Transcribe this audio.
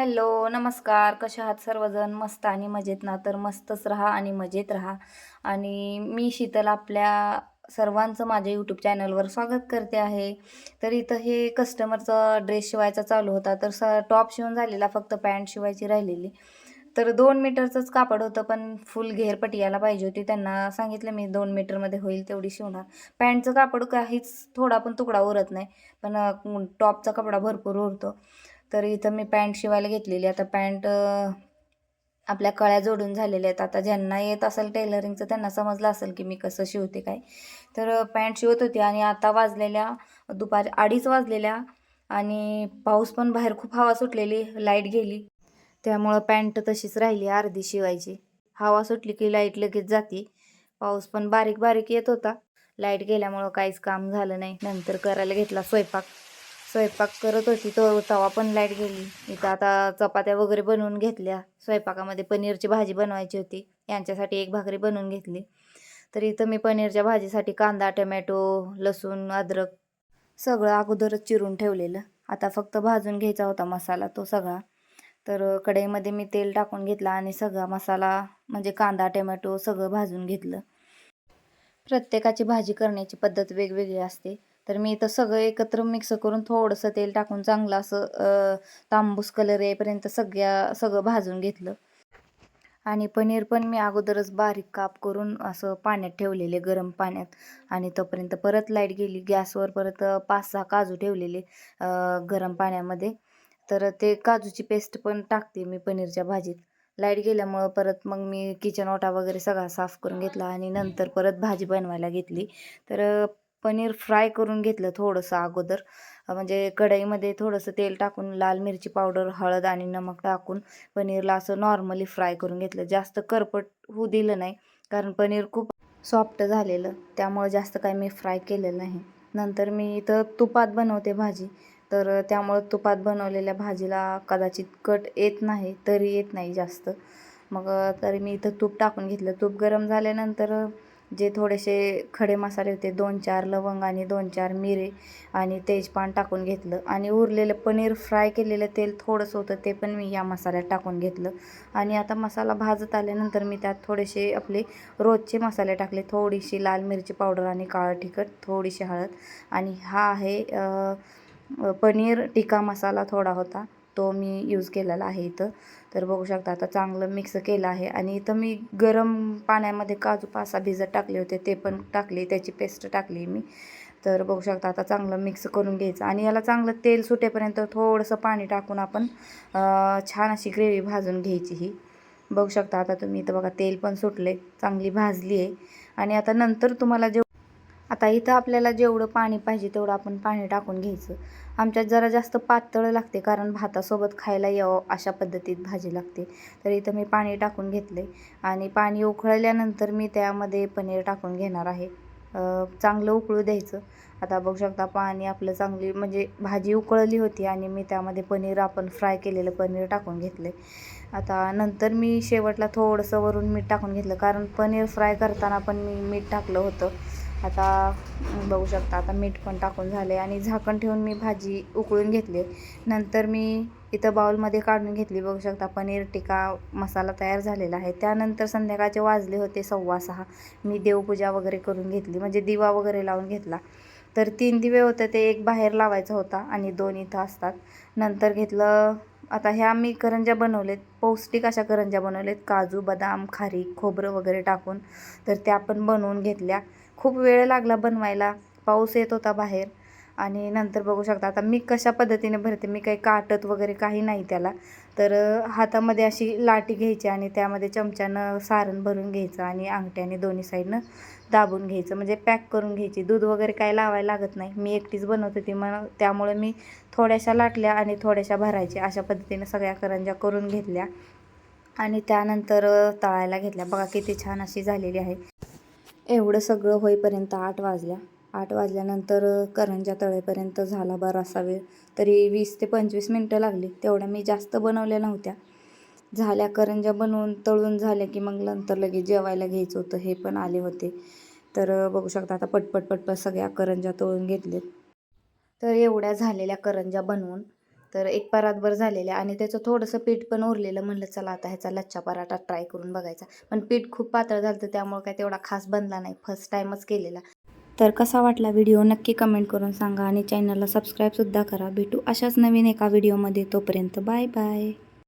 Hello नमस्कार. कसे आहात सर्वजण? मस्त आणि मजेत ना? तर मस्तच राहा आणि मजेत राहा. आणि मी शीतल आपल्या सर्वांचं माझ्या यूट्यूब चॅनलवर स्वागत करते आहे. तर इथं हे कस्टमरचा ड्रेस शिवायचा चालू होता. तर स टॉप शिवून झालेला फक्त पॅन्ट शिवायची राहिलेली. तर दोन मीटरचंच कापड होतं पण फुल घेर पटियाला पाहिजे होती. त्यांना सांगितलं मी दोन मीटरमध्ये होईल तेवढी शिवणार. पॅन्टचं कापड काहीच थोडा पण तुकडा उरत नाही. पण टॉपचा कपडा भरपूर उरतो. तर इथं मी पॅन्ट शिवायला घेतलेली. आता पॅन्ट आपल्या कळ्या जोडून झालेल्या आहेत. आता ज्यांना येत असेल टेलरिंगचं त्यांना समजलं असेल की मी कसं शिवते काय. तर पॅन्ट शिवत होती आणि आता वाजलेल्या दुपारी अडीच वाजलेल्या आणि पाऊस पण बाहेर खूप हवा सुटलेली लाइट गेली. त्यामुळं पॅन्ट तशीच राहिली अर्धी शिवायची. हवा सुटली की लाइट लगेच जाते. पाऊस पण बारीक बारीक येत होता. लाइट गेल्यामुळं काहीच काम झालं नाही. नंतर करायला घेतला स्वयंपाक. स्वयंपाक करत होती तो तवा पण लाइट गेली. इथं आता चपात्या वगैरे बनवून घेतल्या. स्वयंपाकामध्ये पनीरची भाजी बनवायची होती. यांच्यासाठी एक भाकरी बनवून घेतली. तर इथं मी पनीरच्या भाजीसाठी कांदा टमॅटो लसूण अद्रक सगळं अगोदरच चिरून ठेवलेलं. आता फक्त भाजून घ्यायचा होता मसाला तो सगळा. तर कढईमध्ये मी तेल टाकून घेतला आणि सगळा मसाला म्हणजे कांदा टमॅटो सगळं भाजून घेतलं. प्रत्येकाची भाजी करण्याची पद्धत वेगवेगळी असते. तर मी इथं सगळं एकत्र मिक्स करून थोडंसं तेल टाकून चांगलं असं तांबूस कलर येईपर्यंत सगळ्या सगळं भाजून घेतलं. आणि पनीर पण मी अगोदरच बारीक काप करून असं पाण्यात ठेवलेले गरम पाण्यात. आणि तोपर्यंत परत लाइट गेली गॅसवर परत पाच सहा काजू ठेवलेले गरम पाण्यामध्ये. तर ते काजूची पेस्ट पण टाकते मी पनीरच्या भाजीत. लाइट गेल्यामुळं परत मग मी किचन ओटा वगैरे सगळा साफ करून घेतला आणि नंतर परत भाजी बनवायला घेतली. तर पनीर फ्राय करून घेतलं थोडंसं अगोदर. म्हणजे कढईमध्ये थोडंसं तेल टाकून लाल मिरची पावडर हळद आणि नमक टाकून पनीरला असं नॉर्मली फ्राय करून घेतलं. जास्त करपट होऊ दिलं नाही कारण पनीर खूप सॉफ्ट झालेलं त्यामुळं जास्त काही मी फ्राय केलेलं नाही. नंतर मी इथं तुपात बनवते भाजी तर त्यामुळं तुपात बनवलेल्या भाजीला कदाचित कट येत नाही तरी येत नाही जास्त. मग तरी मी इथं तूप टाकून घेतलं. तूप गरम झाल्यानंतर जे थोडेसे खडे मसाले होते दोन चार लवंग आणि दोन चार मिरे आणि तेजपान टाकून घेतलं. आणि उरलेलं पनीर फ्राय केलेलं तेल थोडंसं होतं ते पण मी या मसाल्यात टाकून घेतलं. आणि आता मसाला भाजत आल्यानंतर मी त्यात थोडेसे आपले रोजचे मसाले टाकले. थोडीशी लाल मिरची पावडर आणि काळं तिखट थोडीशी हळद. आणि हा आहे पनीर टिक्का मसाला थोडा होता. तो मी यूज केलेला आहे इथं. तर बघू शकता आता चांगलं मिक्स केलं आहे. आणि इथं मी गरम पाण्यामध्ये काजू पासा भिजत टाकले होते ते पण टाकले त्याची पेस्ट टाकली मी. तर बघू शकता आता चांगलं मिक्स करून घ्यायचं. आणि याला चांगलं तेल सुटेपर्यंत थोडंसं पाणी टाकून आपण छान अशी ग्रेव्ही भाजून घ्यायची ही. बघू शकता आता तुम्ही इथं बघा तेल पण सुटले चांगली भाजली आहे आणि आता नंतर तुम्हाला जेव आता इथं आपल्याला जेवढं पाणी पाहिजे तेवढं आपण पाणी टाकून घ्यायचं. आमच्यात जरा जास्त पातळ लागते कारण भातासोबत खायला यावं अशा पद्धतीत भाजी लागते. तर इथं मी पाणी टाकून घेतले आणि पाणी उकळल्यानंतर मी त्यामध्ये पनीर टाकून घेणार आहे. चांगलं उकळू द्यायचं. आता बघू शकता पाणी आपलं चांगली म्हणजे भाजी उकळली होती आणि मी त्यामध्ये पनीर आपण फ्राय केलेलं पनीर टाकून घेतले आता नंतर मी शेवटला थोडंसं वरून मीठ टाकून घेतलं कारण पनीर फ्राय करताना पण मी मीठ टाकलं होतं. आता बघू शकता आता मीठ पण टाकून झाले आणि झाकण ठेवून मी भाजी उकळून घेतली. नंतर मी इथं बाउलमध्ये काढून घेतली बघू शकता पनीर टिक्का मसाला तयार झालेला आहे. त्यानंतर संध्याकाळचे वाजले होते सव्वा सहा. मी देवपूजा वगैरे करून घेतली म्हणजे दिवा वगैरे लावून घेतला. तर तीन दिवे होते ते एक बाहेर लावायचा होता आणि दोन इथं असतात. नंतर घेतलं आता ह्या मी करंज्या बनवलेत पौष्टिक अशा करंज्या बनवलेत. काजू बदाम खारी खोबरं वगैरे टाकून तर त्या पण बनवून घेतल्या. खूप वेळ लागला बनवायला. पाऊस येत होता बाहेर. आणि नंतर बघू शकता आता मी कशा पद्धतीने भरते मी काही काटत वगैरे काही नाही त्याला. तर हातामध्ये अशी लाटी घ्यायची आणि त्यामध्ये चमच्यानं सारण भरून घ्यायचं आणि अंगठ्याने दोन्ही साईडनं दाबून घ्यायचं. म्हणजे पॅक करून घ्यायची. दूध वगैरे काही लावायला लागत नाही. मी एकटीच बनवत होती मग त्यामुळे मी थोड्याशा लाटल्या आणि थोड्याशा भरायच्या अशा पद्धतीने सगळ्या करंज्या करून घेतल्या. आणि त्यानंतर तळायला घेतल्या. बघा किती छान अशी झालेली आहे. एवढं सगळं होईपर्यंत आठ वाजल्या. आठ वाजल्यानंतर करंजा करंज्या तळेपर्यंत झाला बरासा वेळ. तरी वीस ते पंचवीस मिनटं लागली. तेवढ्या मी जास्त बनवल्या नव्हत्या. झाल्या करंज्या बनवून तळून झाल्या की मग नंतर लगेच जेवायला घ्यायचं होतं हे पण आले होते. तर बघू शकता आता पटपट पटपट सगळ्या करंज्या तळून घेतलेत. तर एवढ्या झालेल्या करंज्या बनवून तर एक परातभर झालेले आणि त्याचं थोडंसं पीठ पण उरलेलं म्हणलं चला आता ह्याचा लच्छा पराठा ट्राय करून बघायचा. पण पीठ खूप पातळ झालं तर त्यामुळे काय तेवढा खास बनला नाही. फर्स्ट टाईमच केलेला. तर कसा वाटला व्हिडिओ नक्की कमेंट करून सांगा आणि चॅनलला सबस्क्राईबसुद्धा करा. भेटू अशाच नवीन एका व्हिडिओमध्ये तोपर्यंत बाय बाय